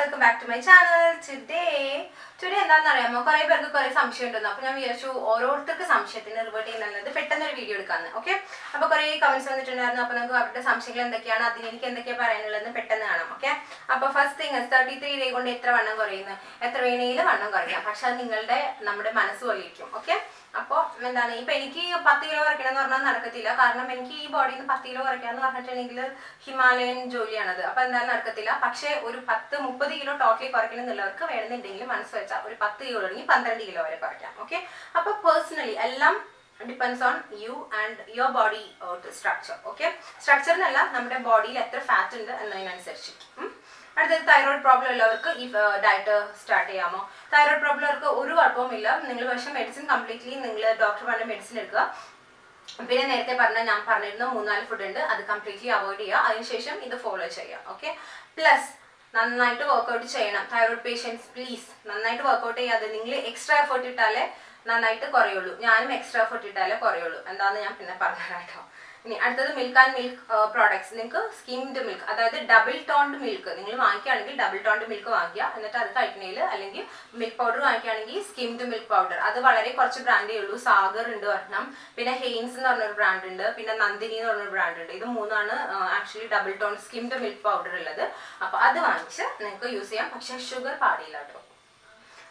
Welcome back to my channel today today എന്താണെന്ന് അറിയാമോ കുറെ പേർക്ക് കുറെ സംശയം ഉണ്ടെന്ന് അപ്പൊ ഞാൻ വിചാരിച്ചു ഓരോരുത്തർക്ക് സംശയത്തിന് റിവേർട്ട് ചെയ്യുന്നത് പെട്ടെന്ന് ഒരു വീഡിയോ എടുക്കാന്ന്. ഓക്കെ അപ്പൊ കുറെ കമന്റ്സ് വന്നിട്ടുണ്ടായിരുന്നു. അപ്പൊ നമുക്ക് അവരുടെ സംശയങ്ങൾ എന്തൊക്കെയാണ്? അതിന് എനിക്ക് എന്തൊക്കെയാണ് പറയാനുള്ളതെന്ന് പെട്ടെന്ന് കാണാം. ഓക്കെ അപ്പൊ first thing thirty three day കൊണ്ട് എത്ര വണ്ണം കുറയുന്നു? എത്ര വേണമെങ്കിലും വണ്ണം കുറയാം പക്ഷെ അത് നിങ്ങളുടെ നമ്മുടെ മനസ്സ് പോലെ ഇരിക്കും ഓക്കെ അപ്പോൾ എന്താണ് ഇപ്പൊ എനിക്ക് പത്ത് കിലോ കുറയ്ക്കണം എന്ന് പറഞ്ഞാൽ നടക്കത്തില്ല. കാരണം എനിക്ക് ഈ ബോഡിയിൽ നിന്ന് പത്ത് കിലോ കുറയ്ക്കാന്ന് പറഞ്ഞിട്ടുണ്ടെങ്കിൽ ഹിമാലയൻ ജോലിയാണത്. അപ്പൊ എന്തായാലും നടക്കത്തില്ല. പക്ഷേ ഒരു പത്ത് മുപ്പത് കിലോ ടോട്ടലി കുറയ്ക്കണം എന്നുള്ളവർക്ക് വേണമെന്നുണ്ടെങ്കിൽ മനസ്സ് വെച്ചാൽ ഒരു പത്ത് കിലോ അല്ലെങ്കിൽ പന്ത്രണ്ട് കിലോ വരെ കുറയ്ക്കാം. ഓക്കെ അപ്പൊ പേഴ്സണലി എല്ലാം depends on you and your body structure okay സ്ട്രക്ചറിനല്ല നമ്മുടെ ബോഡിയിൽ എത്ര ഫാറ്റ് ഉണ്ട് എന്നതിനനുസരിച്ചിരിക്കും. അടുത്തത് തൈറോയ്ഡ് പ്രോബ്ലം ഉള്ളവർക്ക് ഈ ഡയറ്റ് സ്റ്റാർട്ട് ചെയ്യാമോ? തൈറോയ്ഡ് പ്രോബ്ലം ഉള്ളവർക്ക് ഒരു കുഴപ്പവുമില്ല. നിങ്ങൾ പക്ഷേ മെഡിസിൻ കംപ്ലീറ്റ്ലി നിങ്ങൾ ഡോക്ടർ പറഞ്ഞ മെഡിസിൻ എടുക്കുക. പിന്നെ നേരത്തെ പറഞ്ഞ ഞാൻ പറഞ്ഞിരുന്ന മൂന്നാൽ ഫുഡ് ഉണ്ട്. അത് കംപ്ലീറ്റ്ലി അവോയ്ഡ് ചെയ്യുക. അതിനുശേഷം ഇത് ഫോളോ ചെയ്യുക. ഓക്കെ പ്ലസ് നന്നായിട്ട് വർക്കൗട്ട് ചെയ്യണം. തൈറോയ്ഡ് പേഷ്യൻസ് പ്ലീസ് നന്നായിട്ട് വർക്കൗട്ട് ചെയ്യാതെ നിങ്ങൾ എക്സ്ട്രാ എഫേർട്ട് ഇട്ടാലേ നന്നായിട്ട് കുറയുള്ളൂ. ഞാനും എക്സ്ട്രാ എഫേർട്ട് ഇട്ടാലേ കുറയുള്ളൂ. എന്താണെന്ന് ഞാൻ പിന്നെ പറഞ്ഞുതരാം കേട്ടോ. ഇനി അടുത്തത് മിൽക്ക് ആൻഡ് മിൽക്ക് പ്രോഡക്ട്സ് നിങ്ങൾക്ക് സ്കിംഡ് മിൽക്ക് അതായത് ഡബിൾ ടോൺഡ് മിൽക്ക് നിങ്ങൾ വാങ്ങിക്കുകയാണെങ്കിൽ ഡബിൾ ടോൺഡ് മിൽക്ക് വാങ്ങിക്കുക. എന്നിട്ട് അത് കഴിക്കണേൽ അല്ലെങ്കിൽ മിൽക്ക് പൗഡർ വാങ്ങിക്കുകയാണെങ്കിൽ സ്കിംഡ് മിൽക്ക് പൗഡർ അത് വളരെ കുറച്ച് ബ്രാൻഡേ ഉള്ളൂ. സാഗർ ഉണ്ട് ഒരെണ്ണം. പിന്നെ ഹെയിൻസ് എന്ന് പറഞ്ഞൊരു ബ്രാൻഡ് ഉണ്ട്. പിന്നെ നന്ദിനി എന്ന് പറഞ്ഞൊരു ബ്രാൻഡ് ഉണ്ട്. ഇത് മൂന്നാണ് actually double tone skimmed milk powder ഉള്ളത്. അപ്പോൾ അത് വാങ്ങിച്ച് നിങ്ങൾക്ക് യൂസ് ചെയ്യാം. പക്ഷേ ഷുഗർ പാടില്ല കേട്ടോ.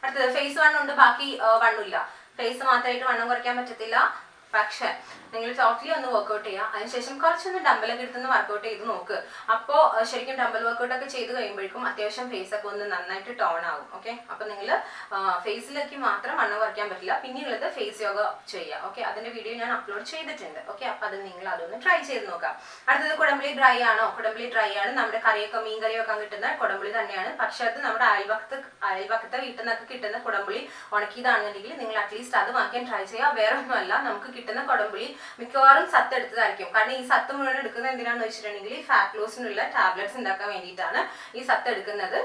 അടുത്തത് ഫേസ് വണ്ണുണ്ട് ബാക്കി വണ്ണില്ല ഫേസ് മാത്രമായിട്ട് വണ്ണം കുറയ്ക്കാൻ പറ്റത്തില്ല. പക്ഷെ നിങ്ങൾ ടോട്ടലി ഒന്ന് വർക്കൗട്ട് ചെയ്യുക അതിനുശേഷം കുറച്ചൊന്ന് ഡമ്പലൊക്കെ എടുത്തൊന്ന് വർക്കൗട്ട് ചെയ്ത് നോക്ക്. അപ്പോൾ ശരിക്കും ഡമ്പൽ വർക്കൗട്ട് ഒക്കെ ചെയ്ത് കഴിയുമ്പോഴേക്കും അത്യാവശ്യം ഫേസ് ഒക്കെ ഒന്ന് നന്നായിട്ട് ടോൺ ആകും ഓക്കെ അപ്പോൾ നിങ്ങൾ ഫേസിലേക്ക് മാത്രം വണ്ണം കുറയ്ക്കാൻ പറ്റില്ല. പിന്നെയുള്ളത് ഫേസ് യോഗ ചെയ്യുക ഓക്കെ അതിന്റെ വീഡിയോ ഞാൻ അപ്ലോഡ് ചെയ്തിട്ടുണ്ട് ഓക്കെ അപ്പോൾ അത് നിങ്ങൾ അതൊന്ന് ട്രൈ ചെയ്ത് നോക്കാം. അടുത്തത് കുടംപുളി ഡ്രൈ ആണോ? കുടംപുളി ഡ്രൈ ആണ്. നമ്മുടെ കറിയൊക്കെ മീൻ കറിയൊക്കെ കിട്ടുന്ന കുടംപുളി തന്നെയാണ്. പക്ഷെ അത് നമ്മുടെ അയൽവക്കത്ത് അയൽവക്കത്തെ വീട്ടിൽ നിന്നൊക്കെ കിട്ടുന്ന കുടംപുളി ഉണക്കിയതാണെന്നുണ്ടെങ്കിൽ നിങ്ങൾ അറ്റ്ലീസ്റ്റ് അത് വാങ്ങിക്കാൻ ട്രൈ ചെയ്യുക. വേറെ ഒന്നുമല്ല നമുക്ക് കിട്ടുന്ന കൊടമ്പുളി മിക്കവാറും സത്ത് എടുത്തതായിരിക്കും കാരണം ഈ സത്ത് മുഴുവൻ എടുക്കുന്നത് എന്തിനാണെന്ന് വെച്ചിട്ടുണ്ടെങ്കിൽ ഫാറ്റ് ലോസിനുള്ള ടാബ്ലറ്റ്സ് ഉണ്ടാക്കാൻ വേണ്ടിയിട്ടാണ് ഈ സത്ത് എടുക്കുന്നത്.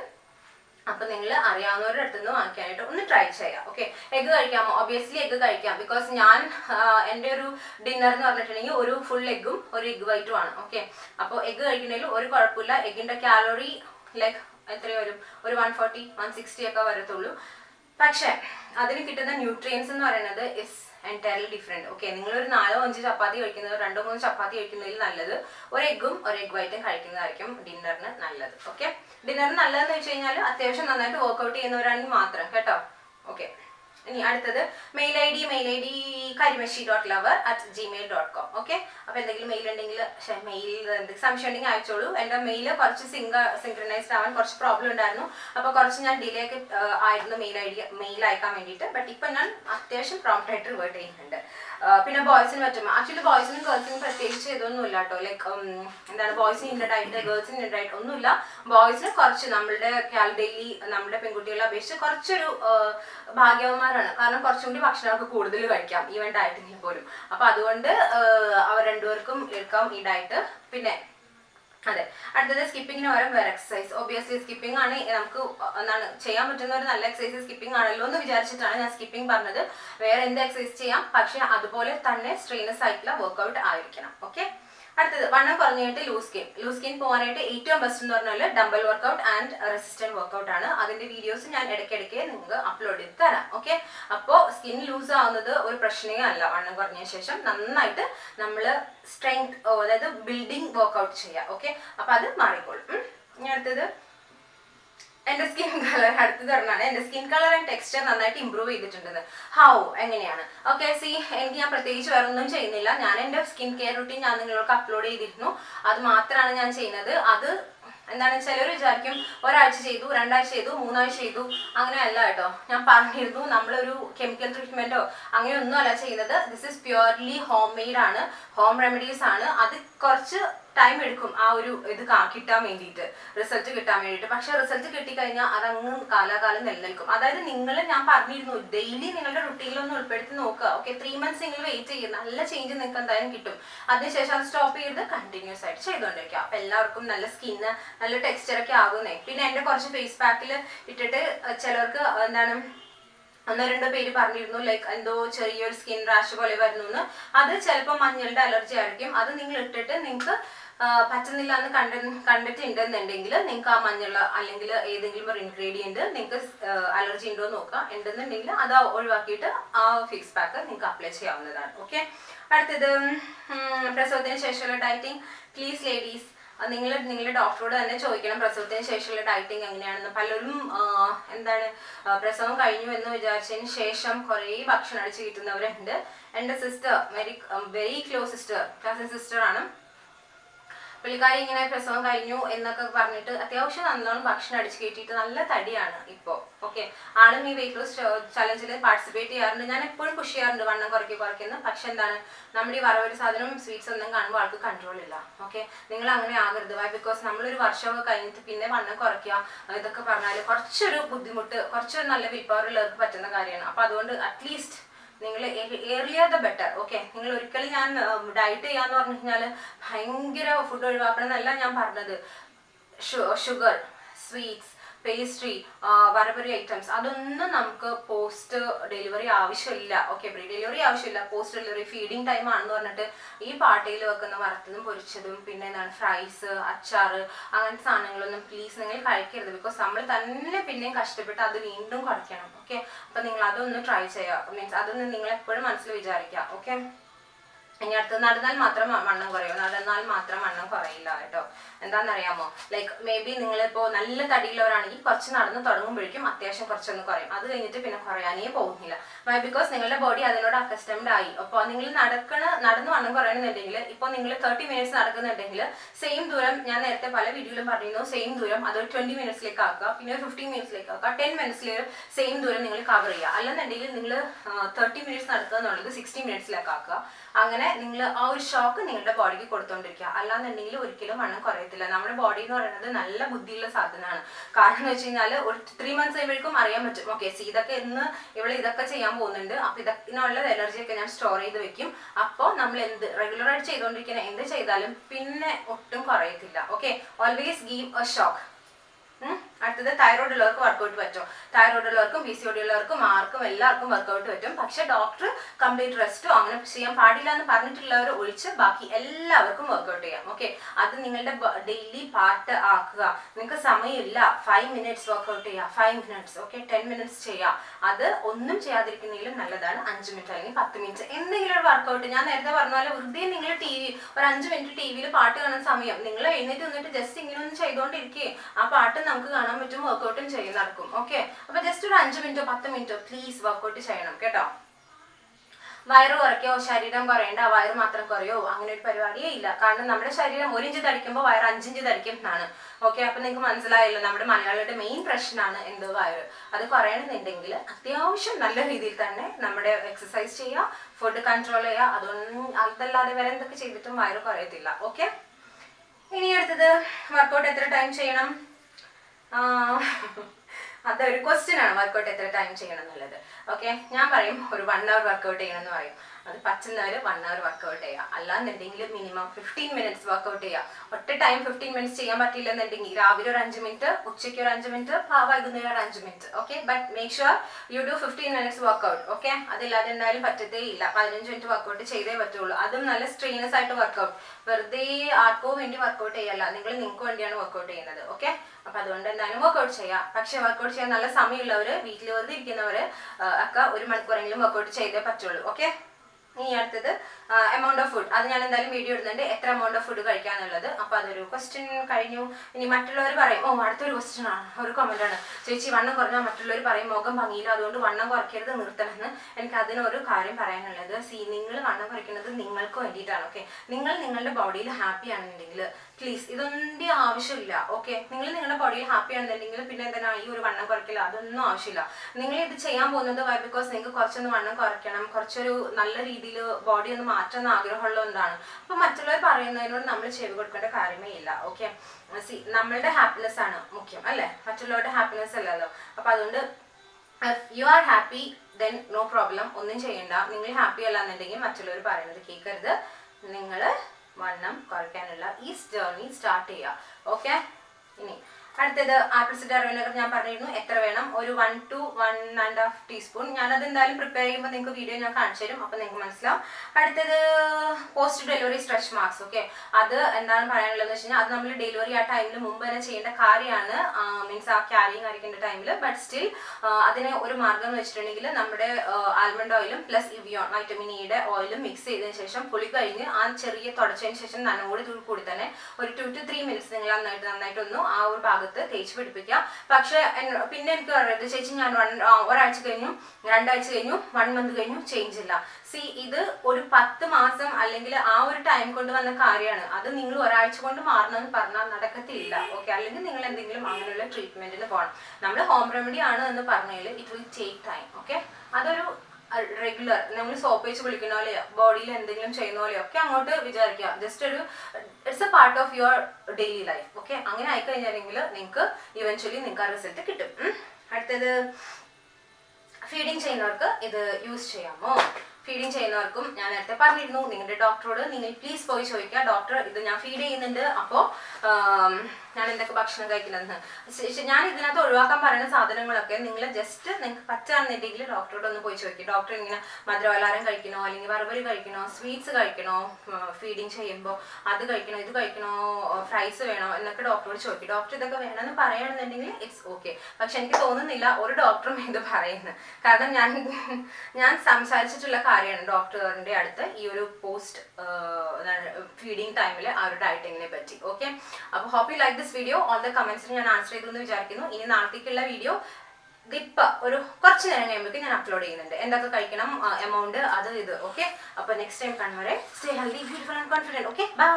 അപ്പൊ നിങ്ങൾ അറിയാവുന്നവരുടെ അടുത്ത് നിന്ന് വാങ്ങിക്കാനായിട്ട് ഒന്ന് ട്രൈ ചെയ്യാം ഓക്കെ എഗ്ഗ് കഴിക്കാമോ? ഒബിയസ്ലി എഗ്ഗ് കഴിക്കാം. ബിക്കോസ് ഞാൻ എന്റെ ഒരു ഡിന്നർ എന്ന് പറഞ്ഞിട്ടുണ്ടെങ്കിൽ ഒരു ഫുൾ എഗ്ഗും ഒരു എഗ് വൈറ്റും ആണ്. ഓക്കെ അപ്പോൾ എഗ്ഗ് കഴിക്കുന്നതിൽ ഒരു കുഴപ്പമില്ല. എഗ്ഗിന്റെ കാലോറി ലൈക്ക് എത്ര വരും? ഒരു വൺ ഫോർട്ടി വൺ സിക്സ്റ്റി ഒക്കെ വരത്തുള്ളൂ. പക്ഷേ അതിന് കിട്ടുന്ന ന്യൂട്രിയൻസ് എന്ന് പറയുന്നത് ഇസ് എന്റയർലി ഡിഫറെന്റ് ഓക്കെ നിങ്ങളൊരു നാലോ അഞ്ചോ ചപ്പാത്തി കഴിക്കുന്നത് രണ്ടോ മൂന്നോ ചപ്പാത്തി കഴിക്കുന്നതിൽ നല്ലത് ഒരു എഗ്ഗും ഒരു എഗ് വൈറ്റും കഴിക്കുന്നതായിരിക്കും ഡിന്നറിന് നല്ലത്. ഓക്കെ ഡിന്നറിന് നല്ലതെന്ന് വെച്ച് കഴിഞ്ഞാൽ അത്യാവശ്യം നന്നായിട്ട് വർക്കൗട്ട് ചെയ്യുന്നവരാണെങ്കിൽ മാത്രം. കേട്ടോ? ഓക്കെ ഇനി അടുത്തത് mail I D mail I D കരിമശി dot lover at Gmail dot com okay അപ്പോൾ എന്തെങ്കിലും മെയിൽ ഉണ്ടെങ്കിൽ മെയിൽ സംശയം ഉണ്ടെങ്കിൽ അയച്ചോളൂ. എന്റെ മെയിൽ കുറച്ച് സിങ്ക സിങ്ക്രണൈസ്ഡ് ആവാൻ കുറച്ച് പ്രോബ്ലം ഉണ്ടായിരുന്നു. അപ്പോൾ കുറച്ച് ഞാൻ ഡിലേ ഒക്കെ ആയിരുന്നു മെയിൽ ഐ ഡി മെയിൽ അയക്കാൻ വേണ്ടിയിട്ട്. ബട്ട് ഇപ്പം ഞാൻ അത്യാവശ്യം പ്രോംപ്റ്റ് ആയിട്ട് റിവേർട്ട് ചെയ്യുന്നുണ്ട്. പിന്നെ ബോയ്സിന് പറ്റും. ആക്ച്വലി ബോയ്സിനും ഗേൾസിനും പ്രത്യേകിച്ച് ഇതൊന്നുമില്ല കേട്ടോ. ലൈക്ക് എന്താണ് ബോയ്സിന് ഇൻഡഡ് ആയിട്ട് ഗേൾസിന് ഇൻഡഡ് ആയിട്ട് ഒന്നുമില്ല. ബോയ്സിന് കുറച്ച് നമ്മളുടെ ഡെയിലി നമ്മുടെ പെൺകുട്ടികളെ അപേക്ഷിച്ച് കുറച്ചൊരു ആ, ഭാഗ്യവന്മാരാണ് കാരണം കുറച്ചും കൂടി ഭക്ഷണമൊക്കെ കൂടുതൽ കഴിക്കാം. ഈവൻ ഡയറ്റിങ്ങിൽ പോലും. അപ്പൊ അതുകൊണ്ട് അവർ രണ്ടുപേർക്കും എടുക്കാം ഈ ഡയറ്റ് പിന്നെ അതെ. അടുത്തത് സ്കിപ്പിങ്ങിന് പകരം വേറെ എക്സസൈസ് ഒബിയസ്ലി സ്കിപ്പിംഗ് ആണ് നമുക്ക് എന്താണ് ചെയ്യാൻ പറ്റുന്ന ഒരു നല്ല എക്സസൈസ് സ്കിപ്പിംഗ് ആണല്ലോ എന്ന് വിചാരിച്ചിട്ടാണ് ഞാൻ സ്കിപ്പിംഗ് പറഞ്ഞത്. വേറെ എന്ത് എക്സസൈസ് ചെയ്യാം? പക്ഷെ അതുപോലെ തന്നെ സ്ട്രെയിനസ് ആയിട്ടുള്ള വർക്കൗട്ട് ആയിരിക്കണം. ഓക്കെ അടുത്തത് വണ്ണം കുറഞ്ഞിട്ട് ലൂസ് സ്കിൻ ലൂസ് സ്കിൻ പോകാനായിട്ട് ഏറ്റവും ബെസ്റ്റ് എന്ന് പറഞ്ഞാൽ dumbbell workout and resistant workout ആണ്. അതിന്റെ വീഡിയോസ് ഞാൻ ഇടയ്ക്കിടയ്ക്ക് നിങ്ങൾക്ക് അപ്ലോഡ് ചെയ്ത് തരാം ഓക്കെ അപ്പോൾ സ്കിൻ ലൂസ് ആവുന്നത് ഒരു പ്രശ്നമേ അല്ല. വണ്ണം കുറഞ്ഞ ശേഷം നന്നായിട്ട് നമ്മൾ സ്ട്രെങ്ത് അതായത് ബിൽഡിംഗ് വർക്കൗട്ട് ചെയ്യാം ഓക്കെ അപ്പൊ അത് മാറിക്കോളും. ഇനി അടുത്തത്. എന്റെ സ്കിൻ കളർ അടുത്തത് പറഞ്ഞാണ് എന്റെ സ്കിൻ കളർ ആൻഡ് ടെക്സ്ചർ നന്നായിട്ട് ഇമ്പ്രൂവ് ചെയ്തിട്ടുണ്ടെന്ന്. ഹൗ എങ്ങനെയാണ്? ഓക്കെ സി എനിക്ക് ഞാൻ പ്രത്യേകിച്ച് വേറെ ഒന്നും ചെയ്യുന്നില്ല. ഞാൻ എന്റെ സ്കിൻ കെയർ റുട്ടീൻ ഞാൻ നിങ്ങൾക്ക് അപ്ലോഡ് ചെയ്തിരുന്നു. അത് മാത്രമാണ് ഞാൻ ചെയ്യുന്നത്. അത് എന്താണ് ചിലർ വിചാരിക്കും ഒരാഴ്ച ചെയ്തു രണ്ടാഴ്ച ചെയ്തു മൂന്നാഴ്ച ചെയ്തു. അങ്ങനെ അല്ല കേട്ടോ. ഞാൻ പറഞ്ഞിരുന്നു നമ്മളൊരു കെമിക്കൽ ട്രീറ്റ്മെന്റോ അങ്ങനെ ഒന്നും അല്ല ചെയ്യുന്നത്. This is purely home made ആണ്. ഹോം റെമഡീസ് ആണ്. അത് കുറച്ച് ടൈം എടുക്കും ആ ഒരു ഇത് കിട്ടാൻ വേണ്ടിയിട്ട് റിസൾട്ട് കിട്ടാൻ വേണ്ടിയിട്ട്. പക്ഷെ റിസൾട്ട് കിട്ടിക്കഴിഞ്ഞാൽ അതങ്ങ് കാലാകാലം നിലനിൽക്കും. അതായത് നിങ്ങൾ ഞാൻ പറഞ്ഞിരുന്നു ഡെയിലി നിങ്ങളുടെ റുട്ടീനിൽ ഒന്ന് ഉൾപ്പെടുത്തി നോക്കുക. ഓക്കെ ത്രീ മന്ത്സ് നിങ്ങൾ വെയിറ്റ് ചെയ്യുക. നല്ല ചേഞ്ച് നിങ്ങൾക്ക് എന്തായാലും കിട്ടും. അതിനുശേഷം അത് സ്റ്റോപ്പ് ചെയ്ത് കണ്ടിന്യൂസ് ആയിട്ട് ചെയ്തുകൊണ്ടിരിക്കുക അപ്പൊ എല്ലാവർക്കും നല്ല സ്കിന്ന് നല്ല ടെക്സ്ചർ ഒക്കെ ആകുന്നേ. പിന്നെ എന്റെ കുറച്ച് ഫേസ് പാക്കിൽ ഇട്ടിട്ട് ചിലർക്ക് എന്താണ് ഒന്നോ രണ്ടോ പേര് പറഞ്ഞിരുന്നു ലൈക്ക് എന്തോ ചെറിയൊരു സ്കിൻ റാഷ് പോലെ വരുന്നു അത് ചിലപ്പോൾ മഞ്ഞളുടെ അലർജി ആയിരിക്കും. അത് നിങ്ങൾ ഇട്ടിട്ട് നിങ്ങൾക്ക് പറ്റുന്നില്ല എന്ന് കണ്ട കണ്ടിട്ടുണ്ടെന്നുണ്ടെങ്കിൽ നിങ്ങൾക്ക് ആ മഞ്ഞൾ അല്ലെങ്കിൽ ഏതെങ്കിലും ഒരു ഇൻഗ്രീഡിയന്റ് നിങ്ങൾക്ക് അലർജി ഉണ്ടോ എന്ന് നോക്കുക ഉണ്ടെന്നുണ്ടെങ്കിൽ അത് ഒഴിവാക്കിയിട്ട് ആ ഫിക്സ് പാക്ക് നിങ്ങൾക്ക് അപ്ലൈ ചെയ്യാവുന്നതാണ്. ഓക്കെ അടുത്തത് പ്രസവത്തിന് ശേഷമുള്ള ഡയറ്റിംഗ് പ്ലീസ് ലേഡീസ് നിങ്ങൾ നിങ്ങളുടെ ഡോക്ടറോട് തന്നെ ചോദിക്കണം പ്രസവത്തിന് ശേഷമുള്ള ഡയറ്റിംഗ് എങ്ങനെയാണെന്ന്. പലരും എന്താണ് പ്രസവം കഴിഞ്ഞു എന്ന് വിചാരിച്ചതിന് ശേഷം കുറേ ഭക്ഷണം അടിച്ച് കിട്ടുന്നവരുണ്ട്. എന്റെ sister very very close sister cousin sister ആണ്. പുള്ളിക്കാരി ഇങ്ങനെ പ്രസവം കഴിഞ്ഞു എന്നൊക്കെ പറഞ്ഞിട്ട് അത്യാവശ്യം നല്ലോണം ഭക്ഷണം അടിച്ചു കയറ്റിയിട്ട് നല്ല തടിയാണ് ഇപ്പോൾ ഓക്കെ ആളും ഈ വെയിറ്റ് ലോസ് ചലഞ്ചിൽ പാർട്ടിസിപ്പേറ്റ് ചെയ്യാറുണ്ട്. ഞാൻ എപ്പോഴും പുഷ് ചെയ്യാറുണ്ട് വണ്ണം കുറയ്ക്കുക കുറയ്ക്കുന്നു. പക്ഷെ എന്താണ് നമ്മുടെ ഈ വറവൊരു സാധനവും സ്വീറ്റ്സ് ഒന്നും കാണുമ്പോൾ ആൾക്ക് കൺട്രോൾ ഇല്ല. ഓക്കെ നിങ്ങൾ അങ്ങനെ ആകരുത് വൈ ബിക്കോസ് നമ്മളൊരു വർഷമൊക്കെ കഴിഞ്ഞിട്ട് പിന്നെ വണ്ണം കുറയ്ക്കുക ഇതൊക്കെ പറഞ്ഞാൽ കുറച്ചൊരു ബുദ്ധിമുട്ട് കുറച്ചൊരു നല്ല വിൽപ്പവർ ഉള്ളവർക്ക് പറ്റുന്ന കാര്യമാണ്. അപ്പോൾ അതുകൊണ്ട് അറ്റ്ലീസ്റ്റ് നിങ്ങൾ ഏർലിയർ ദ ബെറ്റർ ഓക്കെ നിങ്ങൾ ഒരിക്കലും ഞാൻ ഡയറ്റ് ചെയ്യാന്ന് പറഞ്ഞു കഴിഞ്ഞാൽ ഭയങ്കര ഫുഡ് ഒഴിവാക്കണം എന്നല്ല ഞാൻ പറഞ്ഞത്. ഷുഗർ സ്വീറ്റ്സ് പേസ്ട്രി വരവറി ഐറ്റംസ് അതൊന്നും നമുക്ക് പോസ്റ്റ് ഡെലിവറി ആവശ്യമില്ല. ഓക്കെ പ്രീ ഡെലിവറി ആവശ്യമില്ല. പോസ്റ്റ് ഡെലിവറി ഫീഡിങ് ടൈം ആണെന്ന് പറഞ്ഞിട്ട് ഈ പാട്ടയിൽ വെക്കുന്ന വറുത്തതും പൊരിച്ചതും പിന്നെ എന്താണ് ഫ്രൈസ് അച്ചാർ അങ്ങനത്തെ സാധനങ്ങളൊന്നും പ്ലീസ് നിങ്ങൾ കഴിക്കരുത്. ബിക്കോസ് നമ്മൾ തന്നെ പിന്നെയും കഷ്ടപ്പെട്ട് അത് വീണ്ടും കുറയ്ക്കണം. ഓക്കെ അപ്പൊ നിങ്ങൾ അതൊന്ന് ട്രൈ ചെയ്യുക. മീൻസ് അതൊന്ന് നിങ്ങൾ എപ്പോഴും മനസ്സിൽ വിചാരിക്കുക. ഓക്കെ ഇനി അടുത്ത് നടന്നാൽ മാത്രം വണ്ണം കുറയും. നടന്നാൽ മാത്രം വണ്ണം കുറയില്ല കേട്ടോ. എന്താണെന്നറിയാമോ? ലൈക്ക് മേ ബി നിങ്ങളിപ്പോൾ നല്ല തടിയുള്ളവരാണെങ്കിൽ കുറച്ച് നടന്ന് തുടങ്ങുമ്പോഴേക്കും അത്യാവശ്യം കുറച്ചൊന്ന് കുറയും. അത് കഴിഞ്ഞിട്ട് പിന്നെ കുറയാനേ പോകുന്നില്ല. വൈ ബിക്കോസ് നിങ്ങളുടെ ബോഡി അതിനോട് അക്കസ്റ്റംഡ് ആയി. അപ്പോൾ നിങ്ങൾ നടക്കണ നടന്ന് വണ്ണം കുറയണമെന്നുണ്ടെങ്കിൽ ഇപ്പോൾ നിങ്ങൾ തേർട്ടി മിനിറ്റ്സ് നടക്കുന്നുണ്ടെങ്കിൽ സെയിം ദൂരം ഞാൻ നേരത്തെ പല വീഡിയോയിലും പറഞ്ഞിരുന്നു സെയിം ദൂരം അതൊരു ട്വന്റി മിനിറ്റ്സിലേക്ക് ആക്കുക. പിന്നെ ഒരു ഫിഫ്റ്റീൻ മിനിറ്റ്സിലേക്ക് ആക്കുക. ടെൻ മിനിറ്റ്സിൽ സെയിം ദൂരം നിങ്ങൾ കവർ ചെയ്യുക. അല്ലെന്നുണ്ടെങ്കിൽ നിങ്ങൾ തേർട്ടി മിനിറ്റ്സ് നടക്കുക എന്നുള്ളത് സിക്സ്റ്റി മിനിറ്റ്സിലേക്ക് ആക്കുക. അങ്ങനെ നിങ്ങൾ ആ ഒരു ഷോക്ക് നിങ്ങളുടെ ബോഡിക്ക് കൊടുത്തോണ്ടിരിക്കുക. അല്ലാന്നുണ്ടെങ്കിൽ ഒരിക്കലും വണ്ണം കുറയത്തില്ല. നമ്മുടെ ബോഡി എന്ന് പറയുന്നത് നല്ല ബുദ്ധിയുള്ള സാധനമാണ്. കാരണം എന്ന് വെച്ച് കഴിഞ്ഞാൽ ഒരു ത്രീ മന്ത്സ് കഴിയുമ്പോഴേക്കും അറിയാൻ പറ്റും. ഓക്കെ ഇതൊക്കെ ഇന്ന് ഇവിടെ ഇതൊക്കെ ചെയ്യാൻ പോകുന്നുണ്ട്. അപ്പൊ ഇതിനുള്ള എനർജി ഒക്കെ ഞാൻ സ്റ്റോർ ചെയ്ത് വെക്കും. അപ്പോൾ നമ്മൾ എന്ത് റെഗുലർ ആയിട്ട് ചെയ്തുകൊണ്ടിരിക്കുന്ന എന്ത് ചെയ്താലും പിന്നെ ഒട്ടും കുറയത്തില്ല. Okay always give a shock. അടുത്തത് തൈറോയ്ഡ് ഉള്ളവർക്ക് വർക്കൗട്ട് പറ്റും. തൈറോയ്ഡ് ഉള്ളവർക്കും പി സി ഒ ഡി ഉള്ളവർക്കും ആർക്കും എല്ലാവർക്കും വർക്കൗട്ട് പറ്റും. പക്ഷെ ഡോക്ടർ കംപ്ലീറ്റ് റെസ്റ്റോ അങ്ങനെ ചെയ്യാൻ പാടില്ല എന്ന് പറഞ്ഞിട്ടുള്ളവർ ഒഴിച്ച് ബാക്കി എല്ലാവർക്കും വർക്കൗട്ട് ചെയ്യാം. ഓക്കെ അത് നിങ്ങളുടെ ഡെയിലി പാർട്ട് ആക്കുക. നിങ്ങൾക്ക് സമയമില്ല. ഫൈവ് മിനിറ്റ്സ് വർക്കൗട്ട് ചെയ്യുക. Five minutes okay ten minutes ചെയ്യുക. അത് ഒന്നും ചെയ്യാതിരിക്കുന്നതിലും നല്ലതാണ്. അഞ്ച് മിനിറ്റ് അല്ലെങ്കിൽ പത്ത് മിനിറ്റ് എന്തെങ്കിലും ഒരു വർക്കൗട്ട് ഞാൻ നേരത്തെ പറഞ്ഞ പോലെ വെറുതെ നിങ്ങൾ ടി വി ഒരു അഞ്ച് മിനിറ്റ് ടി വിയിൽ പാട്ട് കാണുന്ന സമയം. നിങ്ങൾ എഴുന്നേറ്റ് നിന്നിട്ട് ജസ്റ്റ് ഇങ്ങനെ ഒന്ന് ചെയ്തുകൊണ്ടിരിക്കുകയും ആ പാട്ട് നമുക്ക് കാണാൻ പറ്റും വർക്കൗട്ടും ചെയ്യും നടക്കും. ഓക്കെ അപ്പൊ ജസ്റ്റ് ഒരു അഞ്ച് മിനിറ്റോ പത്ത് മിനിറ്റോ പ്ലീസ് വർക്കൗട്ട് ചെയ്യണം കേട്ടോ? വയറ് കുറയ്ക്കോ ശരീരം കുറയണ്ട വയറ് മാത്രം കുറയോ? അങ്ങനെ ഒരു പരിപാടിയേ ഇല്ല. കാരണം നമ്മുടെ ശരീരം ഒരു ഇഞ്ച് തടിക്കുമ്പോൾ വയറ് അഞ്ചിഞ്ച് തടിക്കും എന്നാണ്. ഓക്കെ അപ്പൊ നിങ്ങൾക്ക് മനസ്സിലായല്ലോ നമ്മുടെ മലയാളിയുടെ മെയിൻ പ്രശ്നമാണ് എന്ത് വയറ്. അത് കുറയണമെന്നുണ്ടെങ്കിൽ അത്യാവശ്യം നല്ല രീതിയിൽ തന്നെ നമ്മുടെ എക്സസൈസ് ചെയ്യുക ഫുഡ് കൺട്രോൾ ചെയ്യുക. അതൊന്നും അതല്ലാതെ വരെ എന്തൊക്കെ ചെയ്തിട്ടും വയറ് കുറയത്തില്ല. ഓക്കെ ഇനി അടുത്തത് വർക്കൗട്ട് എത്ര ടൈം ചെയ്യണം? അതൊരു ക്വസ്റ്റ്യൻ ആണ്. വർക്കൗട്ട് എത്ര ടൈം ചെയ്യണം എന്നുള്ളത്. ഓക്കെ ഞാൻ പറയും ഒരു വൺ അവർ വർക്കൗട്ട് ചെയ്യണം എന്ന് പറയും. അത് പറ്റുന്നവർ വൺ അവർ വർക്കൗട്ട് ചെയ്യുക അല്ലാന്നുണ്ടെങ്കിൽ മിനിമം ഫിഫ്റ്റീൻ മിനിറ്റ്സ് വർക്കൗട്ട് ചെയ്യുക ഒറ്റ ടൈം ഫിഫ്റ്റീൻ മിനിറ്റ്സ് ചെയ്യാൻ പറ്റില്ലെന്നുണ്ടെങ്കിൽ രാവിലെ ഒരു അഞ്ച് മിനിറ്റ് ഉച്ചയ്ക്ക് ഒരു അഞ്ച് മിനിറ്റ് വൈകുന്നേരം ഒരു അഞ്ച് minute okay but make sure you do fifteen minutes workout okay അതില്ലാതെ എന്തായാലും പറ്റത്തേ ഇല്ല. പതിനഞ്ച് മിനിറ്റ് വർക്കൗട്ട് ചെയ്തേ പറ്റുള്ളൂ. അതും നല്ല സ്ട്രെയിനസ് ആയിട്ട് വർക്കൗട്ട് വെറുതെ ആർക്കോ വേണ്ടി വർക്കൗട്ട് ചെയ്യല്ല. നിങ്ങൾ നിങ്ങൾക്ക് വേണ്ടിയാണ് വർക്കൗട്ട് ചെയ്യുന്നത്. ഓക്കെ അപ്പൊ അതുകൊണ്ട് എന്തായാലും വർക്കൗട്ട് ചെയ്യാം. പക്ഷെ വർക്കൗട്ട് ചെയ്യാൻ നല്ല സമയമുള്ളവര് വീട്ടിൽ വെറുതെ ഇരിക്കുന്നവര് ആ, ഒക്കെ ഒരു മണിക്കൂറെങ്കിലും വർക്കൗട്ട് ചെയ്തേ പറ്റുള്ളൂ. ഓക്കെ ഇനി അടുത്തത് എമൗണ്ട് ഓഫ് ഫുഡ് അത് ഞാൻ എന്തായാലും വീഡിയോ ഇടുന്നുണ്ട്. എത്ര എമൗണ്ട് ഓഫ് ഫുഡ് കഴിക്കാന്നുള്ളത്. അപ്പൊ അതൊരു ക്വസ്റ്റ്യൻ കഴിഞ്ഞു. ഇനി മറ്റുള്ളവർ പറയും ഓ അടുത്തൊരു ക്വസ്റ്റ്യൻ ആണ്. ഒരു കമന്റ് ആണ്. ചേച്ചി വണ്ണം കുറഞ്ഞാൽ മറ്റുള്ളവർ പറയും മുഖം ഭംഗിയില്ല. അതുകൊണ്ട് വണ്ണം കുറയ്ക്കരുത് നിർത്തണമെന്ന്. എനിക്ക് അതിനൊരു കാര്യം പറയാനുള്ളത്. സി നിങ്ങൾ വണ്ണം കുറയ്ക്കുന്നത് നിങ്ങൾക്ക് വേണ്ടിയിട്ടാണ് ഓക്കെ നിങ്ങൾ നിങ്ങളുടെ ബോഡിയിൽ ഹാപ്പി ആണെന്നുണ്ടെങ്കിൽ പ്ലീസ് ഇതൊന്നും ആവശ്യമില്ല ഓക്കെ നിങ്ങൾ നിങ്ങളുടെ ബോഡിയിൽ ഹാപ്പി ആണെന്നുണ്ടെങ്കിൽ പിന്നെ എന്തിനാ ഈ ഒരു വണ്ണം കുറയ്ക്കില്ല അതൊന്നും ആവശ്യമില്ല. നിങ്ങൾ ഇത് ചെയ്യാൻ പോകുന്നത് ബിക്കോസ് നിങ്ങൾക്ക് കുറച്ചൊന്ന് വണ്ണം കുറയ്ക്കണം. കുറച്ചൊരു നല്ല രീതിയിൽ ബോഡി ഒന്ന് മാറ്റണം ആഗ്രഹമുള്ളതുകൊണ്ടാണ്. അപ്പൊ മറ്റുള്ളവർ പറയുന്നതിനോട് നമ്മൾ ചെവി കൊടുക്കേണ്ട കാര്യമേ ഇല്ല. ഓക്കെ സി നമ്മളുടെ ഹാപ്പിനെസ് ആണ് മുഖ്യം അല്ലേ? മറ്റുള്ളവരുടെ ഹാപ്പിനെസ് അല്ലല്ലോ. അപ്പൊ അതുകൊണ്ട് you are happy then no problem ഒന്നും ചെയ്യണ്ട. നിങ്ങൾ ഹാപ്പി അല്ല എന്നുണ്ടെങ്കിൽ മറ്റുള്ളവർ പറയുന്നത് കേൾക്കരുത്. നിങ്ങൾ വണ്ണം കുറയ്ക്കാനുള്ള ഈ ജേർണി സ്റ്റാർട്ട് ചെയ്യുക. ഓക്കെ ഇനി അടുത്തത് ആപ്പിൾ സിഡർ വിനെഗർ ഞാൻ പറഞ്ഞിരുന്നു. എത്ര വേണം? ഒരു one two one and half teaspoon ഞാനത് എന്തായാലും പ്രിപ്പയർ ചെയ്യുമ്പോൾ നിങ്ങൾക്ക് വീഡിയോ ഞാൻ കാണിച്ചു തരും. അപ്പോൾ നിങ്ങൾക്ക് മനസ്സിലാവും. അടുത്തത് post delivery stretch marks okay അത് എന്താണ് പറയാനുള്ളതെന്ന് വെച്ച് കഴിഞ്ഞാൽ അത് നമ്മൾ ഡെലിവറി ആ ടൈമിൽ മുമ്പ് തന്നെ ചെയ്യേണ്ട കാര്യമാണ്. മീൻസ് ആ ക്യാരിങ് അരയ്ക്കേണ്ട ടൈമിൽ ബട്ട് സ്റ്റിൽ അതിന് ഒരു മാർഗം എന്ന് വെച്ചിട്ടുണ്ടെങ്കിൽ നമ്മുടെ ആൽമണ്ട് ഓയിലും പ്ലസ് ഇവിയോൺ വൈറ്റമിൻ ഇയുടെ ഓയിലും മിക്സ് ചെയ്തതിന് ശേഷം പുളി കഴിഞ്ഞ് ആ ചെറിയ തുടച്ചതിന് ശേഷം നനവോട് കൂടി തന്നെ ഒരു ടു ടു ത്രീ മിനിറ്റ്സ് നിങ്ങൾ നന്നായിട്ട് നന്നായിട്ടൊന്നും ആ ഒരു ഭാഗത്ത് തേച്ച് പിടിപ്പിക്കുക പക്ഷേ പിന്നെ എനിക്ക് പറയുന്നത് ചേച്ചി ഞാൻ വൺ ഒരാഴ്ച കഴിഞ്ഞു രണ്ടാഴ്ച കഴിഞ്ഞു വൺ മന്ത് കഴിഞ്ഞു ചേഞ്ച് ഇല്ല. സി ഇത് ഒരു പത്ത് മാസം അല്ലെങ്കിൽ ആ ഒരു ടൈം കൊണ്ട് വന്ന കാര്യമാണ്. അത് നിങ്ങൾ ഒരാഴ്ച കൊണ്ട് മാറണമെന്ന് പറഞ്ഞാൽ നടക്കത്തില്ല. ഓക്കെ അല്ലെങ്കിൽ നിങ്ങൾ എന്തെങ്കിലും അങ്ങനെയുള്ള ട്രീറ്റ്മെന്റിന് പോകണം. നമ്മൾ ഹോം റെമഡി ആണ് എന്ന് പറഞ്ഞാൽ it will take time okay അതൊരു റെഗുലർ നമ്മൾ സോപ്പ് വെച്ച് കുളിക്കുന്ന പോലെയോ ബോഡിയിൽ എന്തെങ്കിലും ചെയ്യുന്ന പോലെയോ ഒക്കെ അങ്ങോട്ട് വിചാരിക്കുക. ജസ്റ്റ് ഒരു it's a part of your daily life okay അങ്ങനെ ആയിക്കഴിഞ്ഞാലെങ്കിൽ നിങ്ങൾക്ക് ഇവൻച്വലി നിങ്ങൾക്ക് ആ റിസൾട്ട് കിട്ടും. അടുത്തത് ഫീഡിങ് ചെയ്യുന്നവർക്ക് ഇത് യൂസ് ചെയ്യാമോ? ഫീഡിങ് ചെയ്യുന്നവർക്കും ഞാൻ നേരത്തെ പറഞ്ഞിരുന്നു നിങ്ങളുടെ ഡോക്ടറോട് നിങ്ങൾ പ്ലീസ് പോയി ചോദിക്കുക. ഡോക്ടർ ഇത് ഞാൻ ഫീഡ് ചെയ്യുന്നുണ്ട്. അപ്പോൾ ഞാൻ എന്തൊക്കെ ഭക്ഷണം കഴിക്കുന്നതെന്ന്. ശേഷം ഞാൻ ഇതിനകത്ത് ഒഴിവാക്കാൻ പറയുന്ന സാധനങ്ങളൊക്കെ നിങ്ങൾ ജസ്റ്റ് നിങ്ങൾക്ക് പറ്റാന്നുണ്ടെങ്കിൽ ഡോക്ടറോട് ഒന്ന് പോയി ചോദിക്കുക ഡോക്ടർ ഇങ്ങനെ മധുരവലാരം കഴിക്കണോ അല്ലെങ്കിൽ വറവര് കഴിക്കണോ സ്വീറ്റ്സ് കഴിക്കണോ ഫീഡിങ് ചെയ്യുമ്പോൾ അത് കഴിക്കണോ ഇത് കഴിക്കണോ ഫ്രൈസ് വേണോ എന്നൊക്കെ ഡോക്ടറോട് ചോദിക്കും. ഡോക്ടർ ഇതൊക്കെ വേണമെന്ന് പറയുകയാണെന്നുണ്ടെങ്കിൽ ഇറ്റ്സ് ഓക്കെ പക്ഷെ എനിക്ക് തോന്നുന്നില്ല ഒരു ഡോക്ടറും ഇത് പറയുന്നത് കാരണം ഞാൻ ഞാൻ സംസാരിച്ചിട്ടുള്ള കാര്യമാണ് ഡോക്ടറിന്റെ അടുത്ത് ഈ ഒരു പോസ്റ്റ് ഫീഡിങ് ടൈമിൽ ആ ഒരു ഡയറ്റിങ്ങിനെ പറ്റി. ഓക്കെ അപ്പോൾ hope you like this video all the കമന്റ്സിന് ഞാൻ ആൻസർ ചെയ്തു എന്ന് വിചാരിക്കുന്നു. ഇനി നാളത്തേക്കുള്ള വീഡിയോ ഇപ്പൊ ഒരു കുറച്ച് നേരം കഴിയുമ്പോഴേക്കും ഞാൻ അപ്ലോഡ് ചെയ്യുന്നുണ്ട്. എന്തൊക്കെ കഴിക്കണം എമൗണ്ട് അത് ഇത്. ഓക്കെ അപ്പൊ next time കാണുവരെ stay healthy beautiful and confident okay bye